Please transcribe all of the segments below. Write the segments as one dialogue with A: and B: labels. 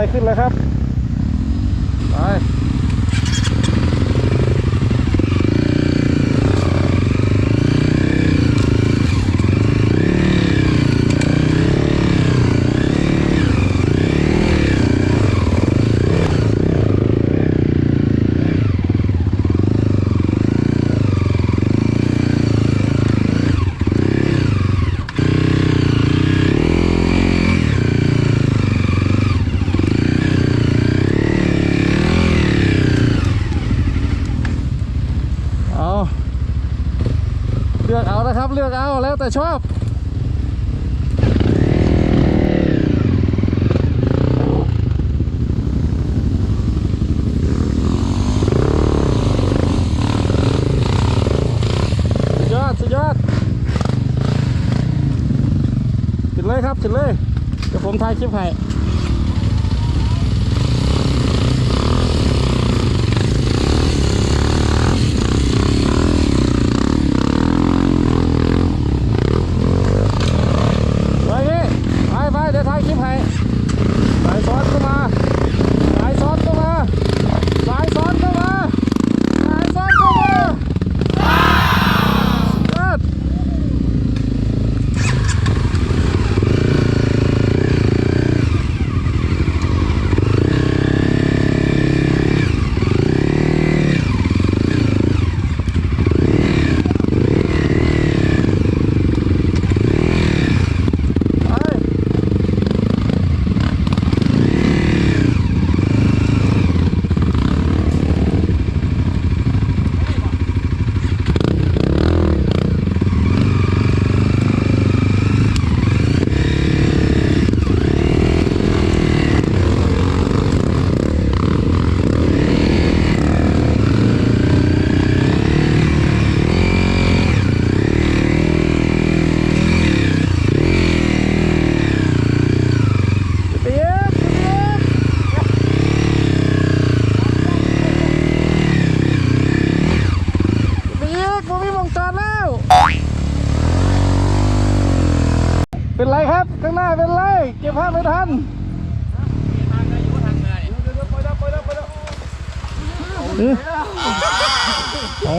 A: ายขึ้นแล้วครับ ไป เอาเลือกเอานะครับ เลือกเอาแล้วแต่ชอบสุดยอดสุดยอดขึ้นเลยครับขึ้นเลย เดี๋ยวผมถ่ายคลิปให้ ไปพี่ไปไปเดี๋ยวถ่ายคลิปให้สายซ้อนก็มาสายซ้อนก็มาสายซ้อนก็มาสายซ้อนก็มาเอิดไป เปียกเปียกเปีย กผมมีมองจอดแล้ว เป็นไรครับ ข้างหน้าเป็นไร เก็บภาพไม่ทันเออโอ้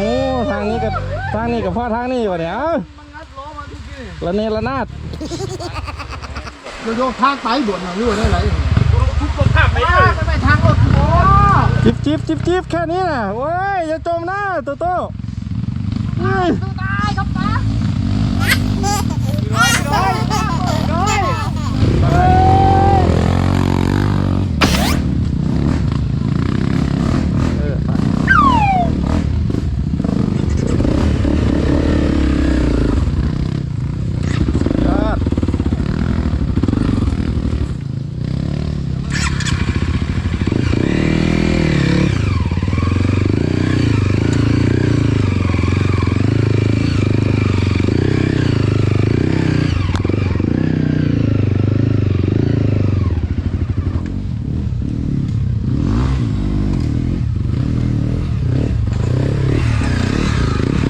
A: ทางนี้กับทางนี้กับพ่อทางนี้วะเนี่ยเอ้าละเนระนาด
B: โยกทางไปด่วนหน่อยรู้ได้ไร
C: ไปไปทางรถโอ้
A: จิบจิบจิบจิบแค่นี้นะโอ้ยอย่าจมนะโตโต้เฮ้ย
C: ตัวตายครับป้า
A: เออไปยอด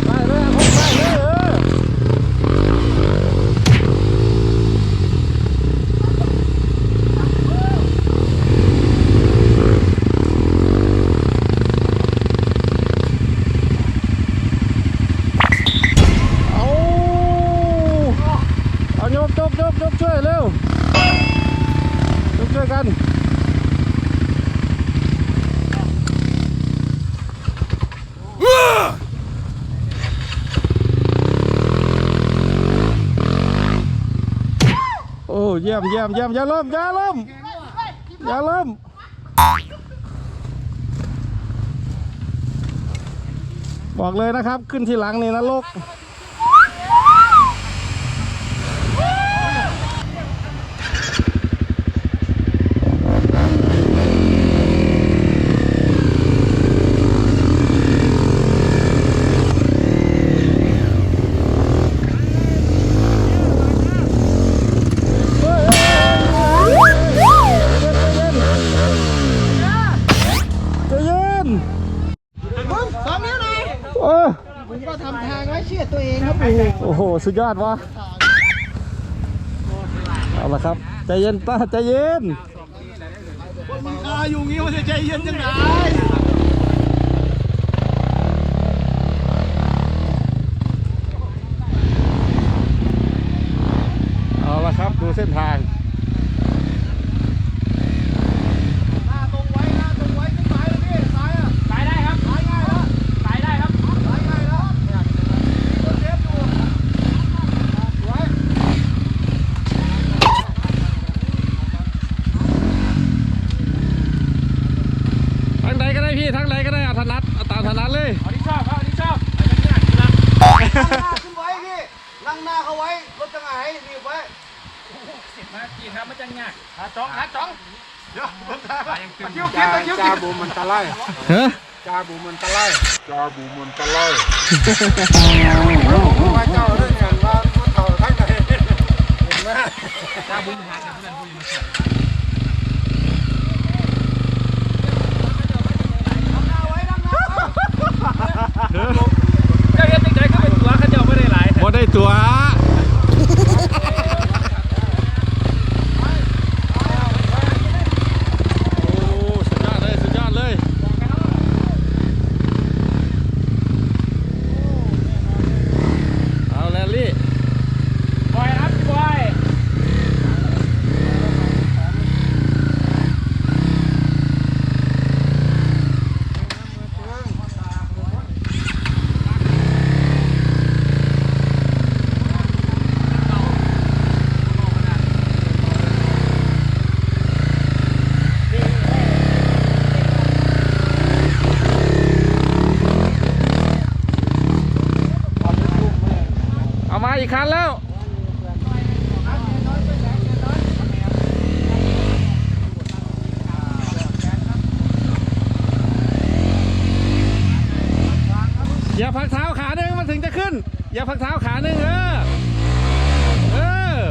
A: ไปเลยอะผมไปเลยเออ เอาเอายกยกยกยกช่วยเร็วยกช่วยกัน โอ้เยี่ยมเยี่ยมเยี่ยมอย่าล้มอย่าล้มอย่าล้มบอกเลยนะครับ ขึ้นทีหลังนี่นะลูก สุดยอดวะเอาละครับ ใจเย็นป้าใจเย็น
B: มึงาอยู่งี้มันจะใจเย็นยังไง
A: เอาละครับดูเส้นทาง
B: หน้าตรงไว้หน้าตรงไว้ขึ้นซ้ายเลยพี่ซ้ายอะ
C: สายได้ครับ
B: ซ้ายง่ายแล้ว
C: สายได้ครับ
B: ซ้ายง่ายแล้วมีคนเซฟอยู่สวย
A: ทางใดก็ได้พี่ ทางใดก็ได้เอาถนัดเอา ตามถนัดเลย
C: เอาที่ชอบครับเอาที่ชอบ
B: นั่งหน้าขึ้นไว้พี่นั่งหน้าเขาไว้รถจะหงายรีบไว้
C: สิบนาทีครับมันจะง่ายขาจ้องขาจ้อง
B: เดี๋ยวรถตา
C: คิ้วคิ้วคิ้ว
D: จาบูมันตะไล
A: ฮะ
D: จาบูมันตะไล
B: จาบูมันตะไล
D: ว่าเจ้าเรื่องงานว่าผู้เฒ่าทั้งไหนเห็นไหม
C: จ้าบุญหาจากเพื่อนผู้หญิงมาเ 8A
A: อย่าพักเท้าขาหนึ่งเอออ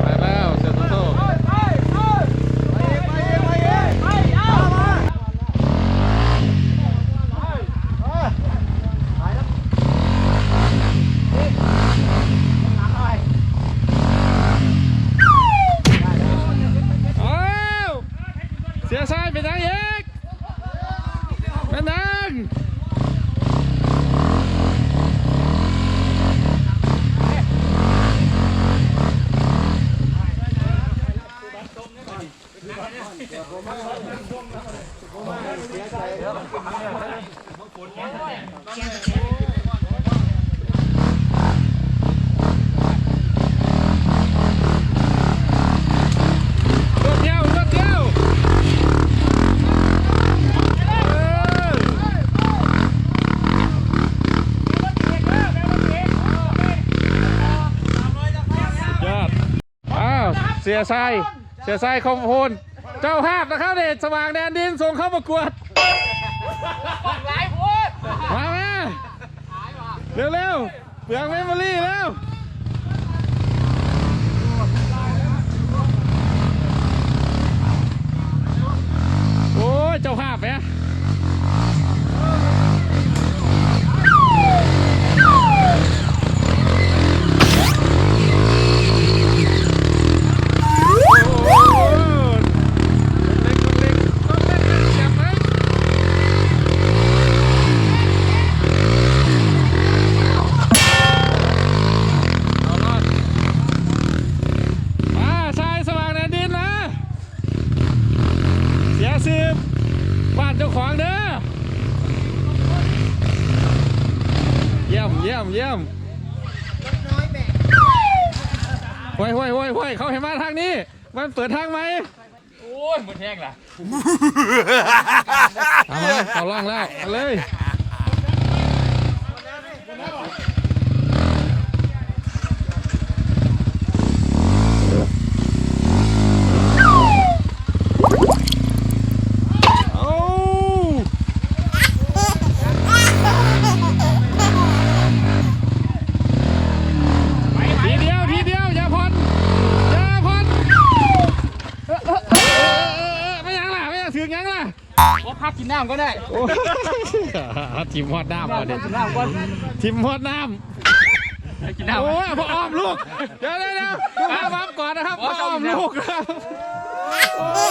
A: ไปแล้วเสียโตโต้
B: ไปไปไปไปเอามา
A: อ้าวเสียซ้ายไปทางเอกเป็นนังรถเดียวรถเดียวเออยอดอ้าว เสียทรายเสียทรายคอมโพนเจ้าภาพนะครับเด็สว่างแดนดินส่งเข้าประกวด
C: หลายพูด
A: มาแม่เร็วเร็วๆเปลืองเมมโมรี่แล้ว ยี่ยมเยี่ยมเยี่ยมห้วยห้วยห้วยห้วยเขาเห็นมาทางนี้ มันเปิดทางไหม
C: โอ้ยหมดแห้งล่ะ
A: เอามาเขาล่องแล้วเอาเลย ทีมฮอดน้ำก่อนดิ
C: กินน้ำก่อน
A: ทีมฮอดน้
C: กินำน้ำ
A: โอ้ยพ่ออ้อมลูก เดี๋ยวเดี๋ยวเดี๋ยวดูภาพปั๊บก่อนนะครับพ่ออ้อมลูกครับโอ้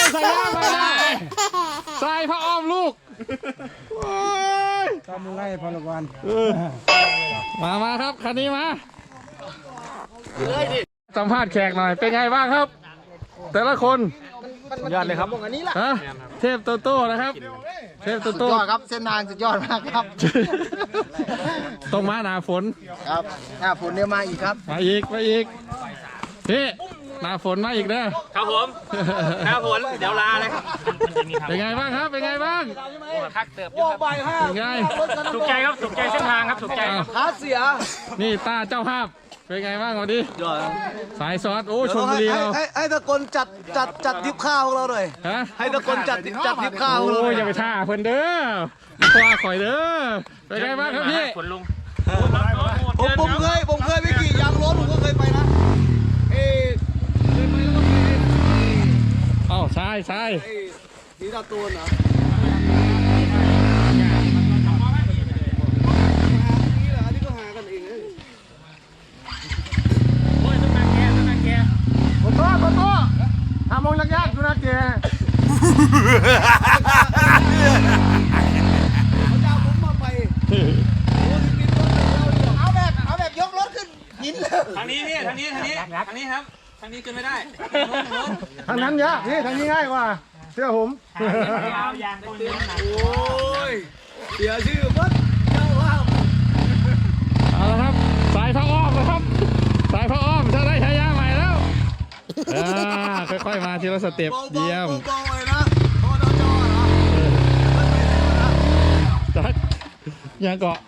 A: ยใส่ย่างไปเลยใส่พ่ออ้อมลูกโอ้ย
D: ทำไรพลวัน
A: เออมามาครับคันนี้มาสัมภาษณ์แขกหน่อยเป็นไงบ้างครับ แต่ละคน
B: ยอดเลยครับ
A: ฮะเทพโตโต้นะครับ เทพโตโต้
B: ยอดครับเส้นทางสุดยอดมากครับ
A: ต้องมาหนาฝน
B: ครับหน้าฝนเนี่ยมาอีกครับ
A: มาอีก มาอีกพี่หนาฝนมาอีกเด้อ
C: ครับผมครับผมเดี๋ยวลาเลยครับ
A: เป็นไงบ้างครับ เป็นไงบ้าง
C: พักเติบอยู่ครับ
A: เป็นไง
C: ถูกใจครับถูกใจเส้นทางครับถูกใจครับ
B: หาเสีย
A: นี่ตาเจ้าภาพ เป็นไงบ้างวันนี้
B: ยอด
A: สายซอสโอ้ชมบุรี
B: ให้
A: เรา
B: ให้ให้ตะกนจัดจัดจัดทิปข้าวของเราหน่อย
A: ฮะ
B: ให้ตะกนจัดจัดทิปข้าวของเรา
A: โอ้
B: หน่
A: ย
B: อย
A: อย่าไปท่าเพิ่นเด้อคว้าข่อยเด้อเป็นไงบ้างครับพี่
C: คุณลุง
B: ผมผมเคยผมเคยไปขี่ยางรถผมก็เคยไปนะเอ้เคยไปแล้วก็ไปไอ้
A: เอ้าใช่ใช่
B: ไอ้สีตาตูนเหรอนี่เหรออันนี้ก็หากันเองนะ
C: โอ้ยต้องนั่งแกต้องนั่งแก
A: ขอโทษขอโทษทำมองยากๆดูนะเก
B: เขาจะเอาผมมาไปโอ้ยกินรถเลยเอาแบบเอาแบบยกรถขึ้นหินเลย
C: ทางนี้พี่ทางนี้ทางนี้ทางนี้ครับ ทางนี้ขึ้นไม่ได้
A: ทางนั้นยากนี่ทางนี้ง่ายกว่า เชื่อผม
C: ยาวยางตรงนี้
B: โอ้ยเสียชื่อมัดเจ้าว่า
A: เอาละครับ สายพระอ้อมนะครับ สายพระอ้อมจะได้ใช้ยาใหม่แล้ว อ่าค่อยๆมาทีละสเต็ปเยี่ยม
B: เบาๆเลยนะพอดจอเหรอ
A: จักยังเกาะ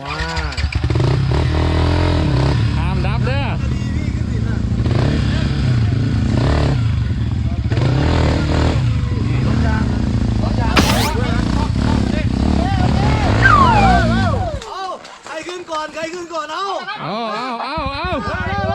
A: ว้าหามดับเด้อ
B: เอาใครขึ้นก่อนใครขึ้นก่อนเอา
A: เอาเอาเอาเอา